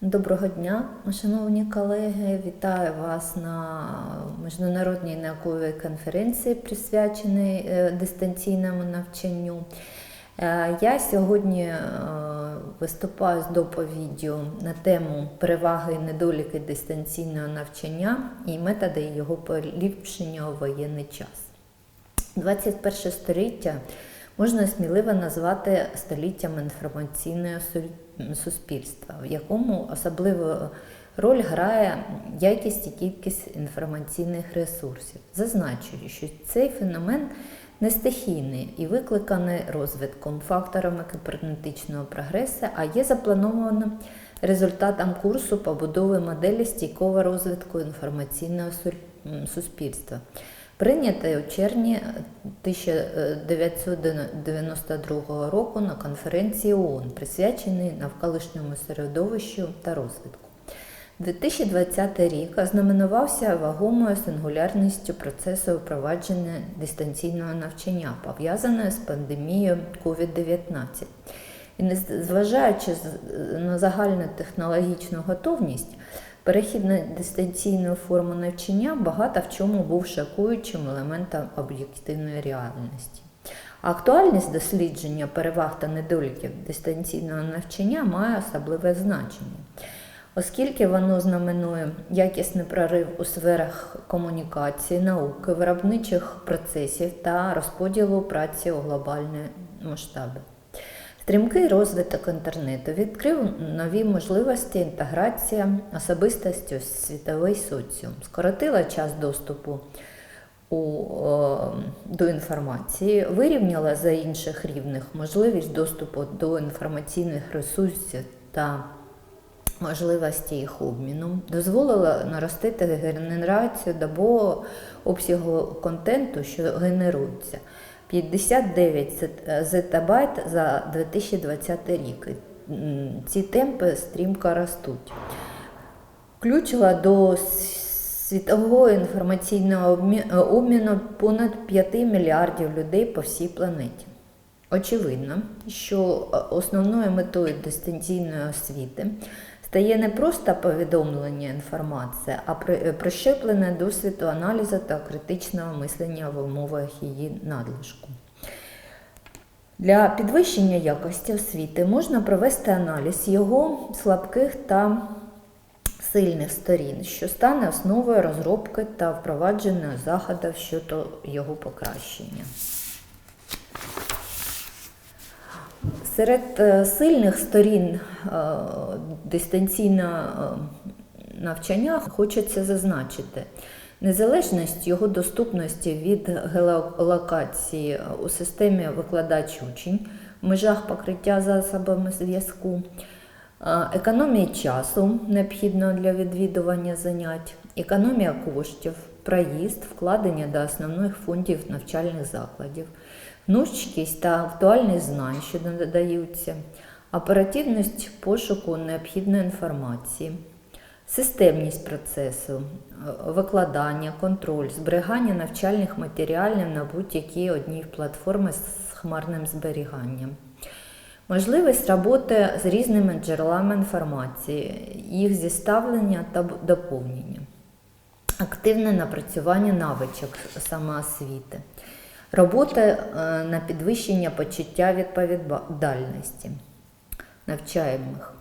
Доброго дня, шановні колеги. Вітаю вас на міжнародній науковій конференції, присвяченій е, дистанційному навчанню. Е, Я сьогодні е, виступаю з доповіддю на тему переваги і недоліки дистанційного навчання і методи його поліпшення у воєнний час. 21 століття можна сміливо назвати століттям інформаційного су- суспільства, в якому особливу роль грає якість і кількість інформаційних ресурсів. Зазначую, що цей феномен не стихійний і викликаний розвитком, факторами кібернетичного прогресу, а є запланованим результатом курсу побудови моделі стійкого розвитку інформаційного суспільства. Прийнятий у червні 1992 року на конференції ООН, присвяченій навколишньому середовищу та розвитку. 2020 рік ознаменувався вагомою сингулярністю процесу впровадження дистанційного навчання, пов'язаної з пандемією COVID-19. І незважаючи на загальну технологічну готовність, перехід на дистанційну форму навчання багато в чому був шокуючим елементом об'єктивної реальності. Актуальність дослідження переваг та недоліків дистанційного навчання має особливе значення, оскільки воно знаменує якісний прорив у сферах комунікації, науки, виробничих процесів та розподілу праці у глобальному масштабі. Стрімкий розвиток інтернету відкрив нові можливості інтеграції особистості у світовий соціум, скоротила час доступу у, до інформації, вирівняла за інших рівних можливість доступу до інформаційних ресурсів та можливості їх обміну, дозволила наростити генерацію добового обсягу контенту, що генерується. 59 зет- зетабайт за 2020 рік. Ці темпи стрімко ростуть. Включила до світового інформаційного обміну понад 5 мільярдів людей по всій планеті. Очевидно, що е, основною метою дистанційної освіти стає не просто повідомлення інформації, а е, прищеплене досвіду аналізу та критичного мислення в умовах її надлишку. Для підвищення якості освіти можна провести аналіз його слабких та сильних сторін, що стане основою розробки та впровадження заходів щодо його покращення. Серед е, сильних сторін е, дистанційного е, навчання хочеться зазначити. Незалежність його доступності від геолокації у системі викладач-учень в межах покриття засобами зв'язку, економія часу, необхідного для відвідування занять, економія коштів, проїзд, вкладення до основних фондів навчальних закладів, гнучкість та актуальність знань, що надаються, оперативність пошуку необхідної інформації, системність процесу, е, викладання, контроль, зберігання навчальних матеріалів на будь-якій одній платформі з хмарним зберіганням. Можливість роботи з різними джерелами інформації, їх зіставлення та доповнення, активне напрацювання навичок самоосвіти, робота е, на підвищення почуття відповідальності. Навчаємих,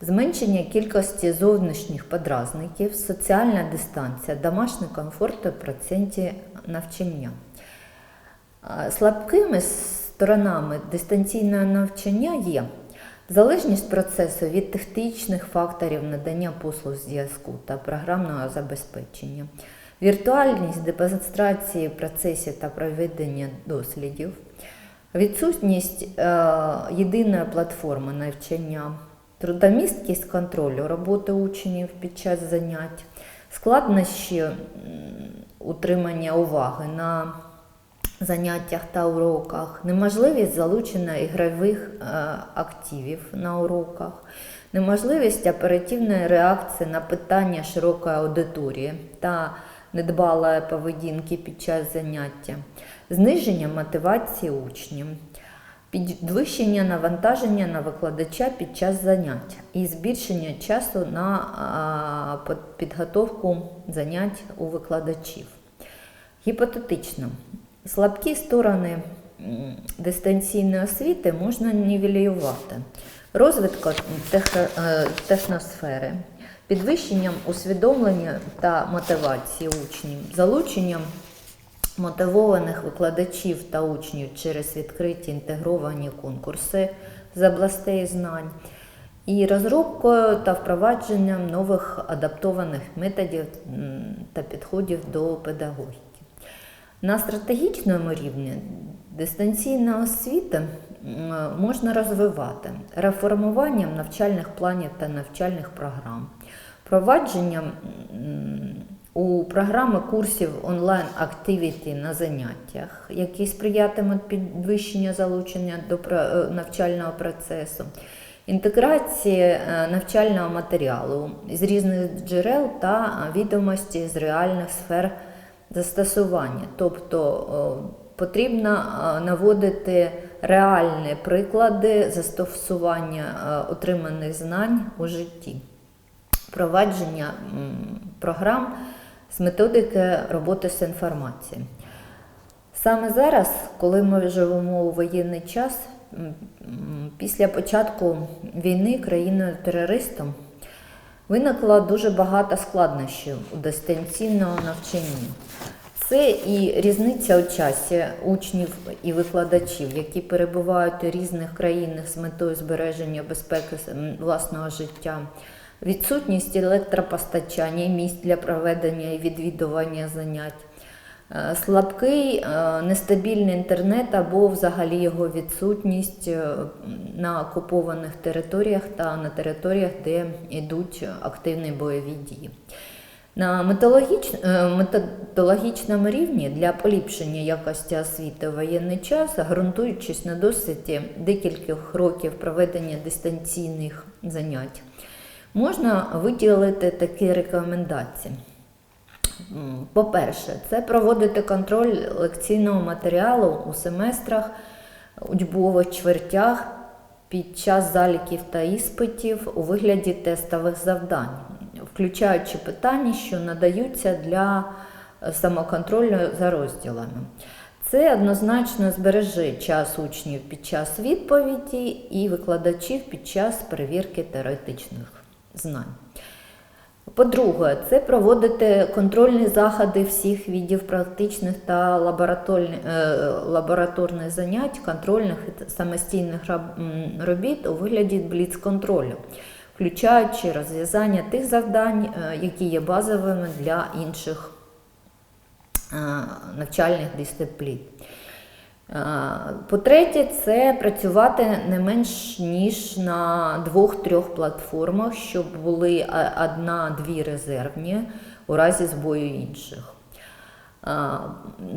зменшення кількості зовнішніх подразників, соціальна дистанція, домашній комфорт у проценті навчання. Слабкими сторонами дистанційного навчання є залежність процесу від технічних факторів надання послуг зв'язку та програмного забезпечення, віртуальність демонстрації процесів та проведення дослідів, відсутність е, єдиної платформи навчання, трудомісткість контролю роботи учнів під час занять, складнощі утримання уваги на заняттях та уроках, неможливість залучення ігрових е, активів на уроках, неможливість оперативної реакції на питання широкої аудиторії та недбалої поведінки під час заняття, зниження мотивації учнів, підвищення навантаження на викладача під час занять і збільшення часу на підготовку занять у викладачів. Гіпотетично, слабкі сторони дистанційної освіти можна нівелювати. Розвитком тех- е, техносфери, підвищенням усвідомлення та мотивації учнів, залученням мотивованих викладачів та учнів через відкриті інтегровані конкурси з областей знань і розробкою та впровадженням нових адаптованих методів та підходів до педагогіки. На стратегічному рівні дистанційна освіта можна розвивати. Реформуванням навчальних планів та навчальних програм, впровадженням у програми курсів онлайн-активіті на заняттях, які сприятимуть підвищенню залучення до е, навчального процесу, інтеграції е, навчального матеріалу з різних джерел та відомості з реальних сфер застосування. Тобто потрібно е, наводити реальні приклади застосування е, отриманих знань у житті впровадження м, програм з методики роботи з інформацією. Саме зараз, коли ми живемо у воєнний час, після початку війни країною-терористом виникло дуже багато складнощів у дистанційному навчанні. Це і різниця у часі учнів і викладачів, які перебувають у різних країнах з метою збереження безпеки власного життя, відсутність електропостачання місць для проведення і відвідування занять, е, слабкий е, нестабільний інтернет або взагалі його відсутність е, на окупованих територіях та на територіях, де йдуть активні бойові дії. На е, методологічному рівні для поліпшення якості освіти в воєнний час, ґрунтуючись на досвіді декількох років проведення дистанційних занять, можна виділити такі рекомендації. По-перше, це проводити контроль лекційного матеріалу у семестрах, учбових чвертях під час заліків та іспитів у вигляді тестових завдань, включаючи питання, що надаються для е, самоконтролю за розділами. Це однозначно збереже час учнів під час відповіді і викладачів під час перевірки теоретичних знань. По-друге, це проводити контрольні заходи всіх видів практичних та лабораторних, е, занять, контрольних і самостійних робіт у вигляді бліц-контролю, включаючи розв'язання тих завдань, е, які є базовими для інших е, навчальних дисциплін. Е, По-третє, це працювати не менш ніж на двох-трьох платформах, щоб були одна-дві резервні у разі збою інших.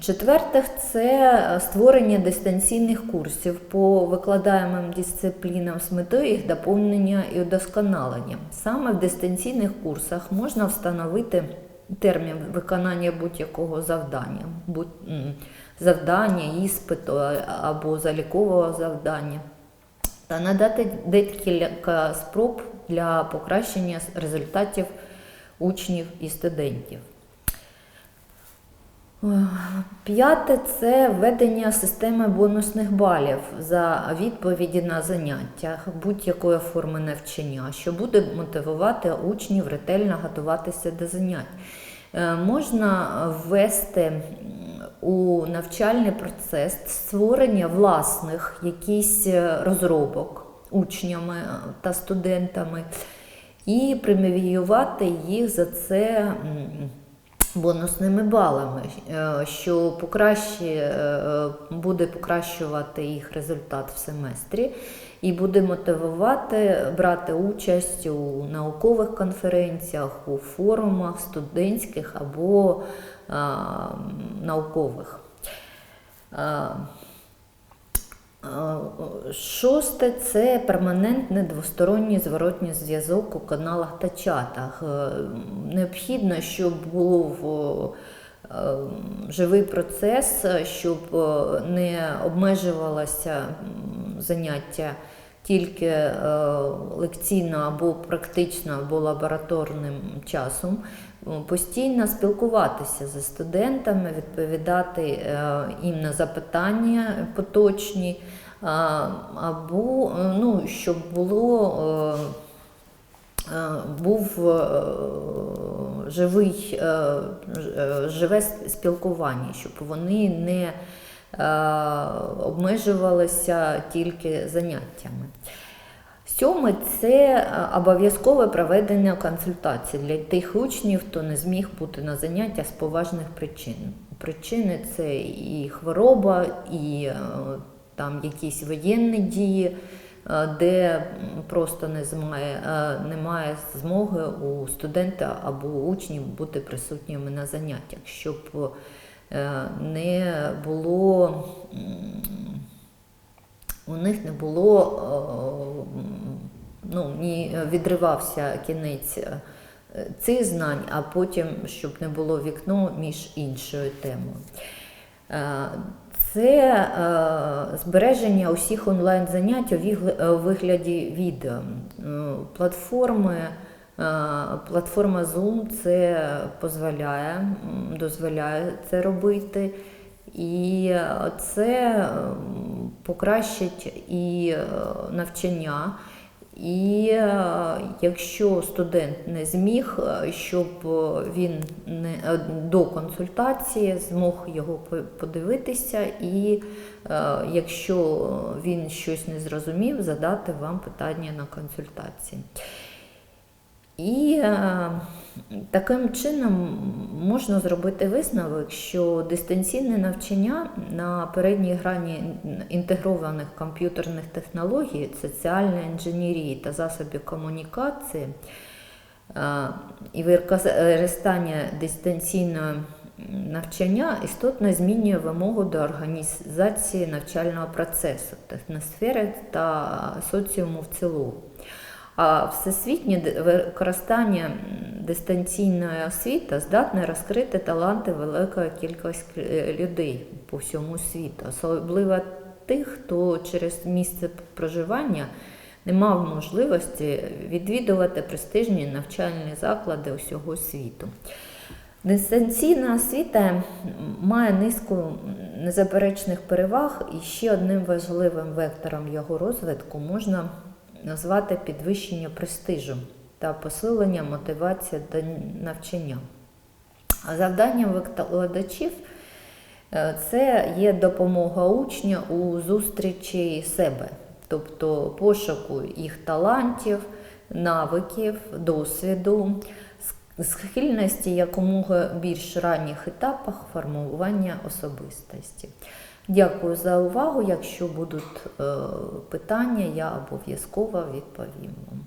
Четвертих, це створення дистанційних курсів по викладаємим дисциплінам з метою їх доповнення і удосконалення. Саме в дистанційних курсах можна встановити термін виконання будь-якого завдання, будь, завдання, іспиту або залікового завдання, та надати декілька спроб для покращення результатів учнів і студентів. П'яте це введення системи бонусних балів за відповіді на заняттях будь-якої форми навчання, що буде мотивувати учнів ретельно готуватися до занять. Е, Можна ввести у навчальний процес створення власних якісь е, розробок учнями е, та студентами і преміювати їх за це. Бонусними балами, е, що покраще, е, буде покращувати їх результат в семестрі і буде мотивувати брати участь у наукових конференціях, у форумах студентських або а, наукових. А, Шосте це перманентний двосторонній зворотній зв'язок у каналах та чатах. Е, Необхідно, щоб був е, живий процес, щоб е, не обмежувалося заняття тільки е, лекційно або практично, або лабораторним часом, е, постійно спілкуватися зі студентами, відповідати е, їм на запитання поточні, або ну, щоб було. був живий, живе спілкування, щоб вони не е, обмежувалися тільки заняттями. Сьоме це е, обов'язкове проведення консультацій для тих учнів, хто не зміг бути на заняттях з поважних причин. Причини це і хвороба, і е, там якісь воєнні дії, де просто не немає змоги у студента або учнів бути присутніми на заняттях, щоб не було. у них не було, е, ну, відривався кінець е, цих знань, а потім, щоб не було вікно між іншою темою. Е, Це е, збереження усіх вігл- е, у вигляді відео. Е, Платформи, е, платформа Zoom це дозволяє, дозволяє це робити. І е, це покращить і е, навчання. І е, якщо студент не зміг, е, щоб е, він не е, до консультації змог його подивитися, і е, якщо він щось не зрозумів, задати вам питання на консультації. І е, таким чином можна зробити висновок, що дистанційне навчання на передній грані інтегрованих комп'ютерних технологій, соціальної інженерії та засобів комунікації е, і використання дистанційного навчання істотно змінює вимогу до організації навчального процесу, техносфери та соціуму в цілому. А всесвітнє використання дистанційної освіти здатне розкрити таланти великої кількості е, людей по всьому світу, особливо тих, хто через місце проживання не мав можливості відвідувати престижні навчальні заклади усього світу. Дистанційна освіта має низку незаперечних переваг, і ще одним важливим вектором його розвитку можна назвати підвищення престижу та посилення мотивації до навчання. А завданням викладачів е, це є допомога учня у зустрічі себе, тобто пошуку їх талантів, навиків, досвіду, схильності якомога більш ранніх етапах формування особистості. Дякую за увагу. Якщо будуть е, питання, я обов'язково відповім вам.